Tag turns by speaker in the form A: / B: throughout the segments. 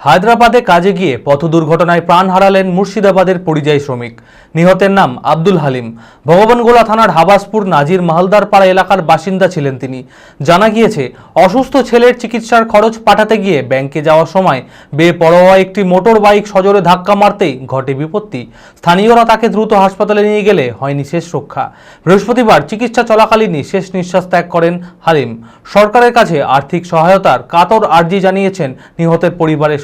A: হায়দ্রাবাদে কাজে গিয়ে পথ দুর্ঘটনায় প্রাণ হারালেন মুর্শিদাবাদের পরিযায়ী শ্রমিক। নিহতের নাম আব্দুল হালিম। ভগবানগোলা থানার হাবাসপুর নাজির মালদার পাড়া এলাকার বাসিন্দা ছিলেন তিনি। জানা গিয়েছে, অসুস্থ ছেলের চিকিৎসার খরচ পাঠাতে গিয়ে ব্যাংকে যাওয়ার সময় বেপরোয়া একটি মোটর বাইক সজোরে ধাক্কা মারতেই ঘটে বিপত্তি। স্থানীয়রা তাকে দ্রুত হাসপাতালে নিয়ে গেলে হয়নি শেষ রক্ষা। বৃহস্পতিবার চিকিৎসা চলাকালীনই শেষ নিঃশ্বাস ত্যাগ করেন হালিম। সরকারের কাছে আর্থিক সহায়তার কাতর আর্জি জানিয়েছেন নিহতের পরিবারের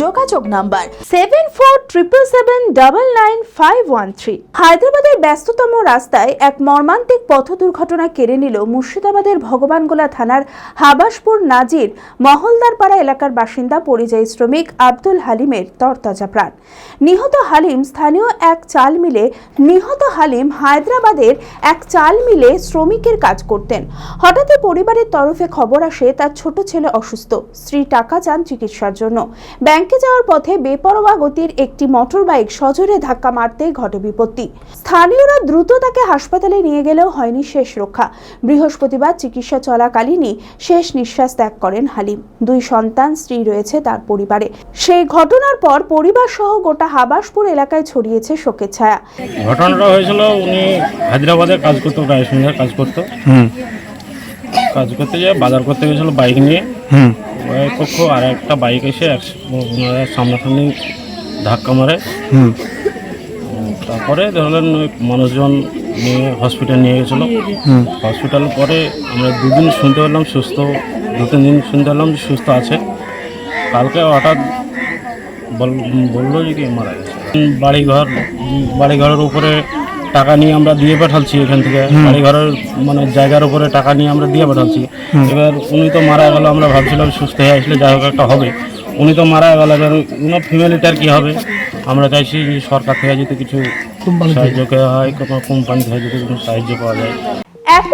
B: যোগাযোগ number seven four triple seven double nine five one three হায়দ্রাবাদের ব্যস্ততম রাস্তায় এক মর্মান্তিক পথ দুর্ঘটনা কেড়ে নিল মুর্শিদাবাদের ভগবানগোলা থানার হাবাসপুর নাজির মহলদারপাড়া এলাকার বাসিন্দা পরিযায়ী শ্রমিক আব্দুল হালিমের তরতাজা প্রাণ। নিহত হালিম স্থানীয় এক চাল মিলে নিহত হালিম হায়দ্রাবাদের এক চাল মিলে শ্রমিকের কাজ করতেন। হঠাৎই পরিবারের তরফে খবর আসে, তার ছোট ছেলে অসুস্থ, স্ত্রী টাকা চান চিকিৎসার জন্য। ব্যাংকে যাওয়ার পথে বেপরোয়া গতির একটি মোটর বাইক সজোরে ধাক্কা মারতেই ঘটে বিপত্তি। স্থানীয়রা দ্রুত তাকে হাসপাতালে নিয়ে গেলেও হয়নি শেষ রক্ষা। বৃহস্পতিবার চিকিৎসা চলাকালীনই শেষ নিঃশ্বাস ত্যাগ করেন হালিম। দুই সন্তান স্ত্রী রয়েছে তার পরিবারে। সেই ঘটনার পর পরিবার সহ গোটা হাবাসপুর এলাকায় ছড়িয়েছে শোকের ছায়া।
C: ঘটনাটা হয়েছিল উনি হায়দ্রাবাদে কাজ করতো কাজ করতো। কাজ করতে যেয়ে বাজার করতে গেছিল বাইক নিয়ে। পক্ষ আর একটা বাইক এসে এক- ওনার সামনাসামনি ধাক্কা মারে। তারপরে ধরলেন ওই মানুষজন নিয়ে হসপিটাল নিয়ে গেছিল। হসপিটাল পরে আমরা দুদিন শুনতে পেলাম সুস্থ দু তিন দিন শুনতে পেলাম যে সুস্থ আছে। কালকে হঠাৎ বল- বলল যে কি মারা গেছে। বাড়িঘর বাড়িঘরের উপরে টাকা নিয়ে আমরা দিয়ে পাঠাচ্ছি এখান থেকে। বাড়িঘরের মানে জায়গার উপরে টাকা নিয়ে আমরা দিয়ে পাঠাচ্ছি। এবার উনি তো মারা গেল আমরা ভাবছিলাম সুস্থ হয়ে আসলে যাই হোক একটা হবে। উনি তো মারা গেল এবার উনার ফ্যামিলিটার কী হবে? আমরা চাইছি সরকার থেকে যদি কিছু সাহায্য করা হয় কোনো কোম্পানি থেকে যদি কোনো সাহায্য পাওয়া যায়।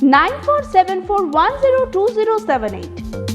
B: 9474102078.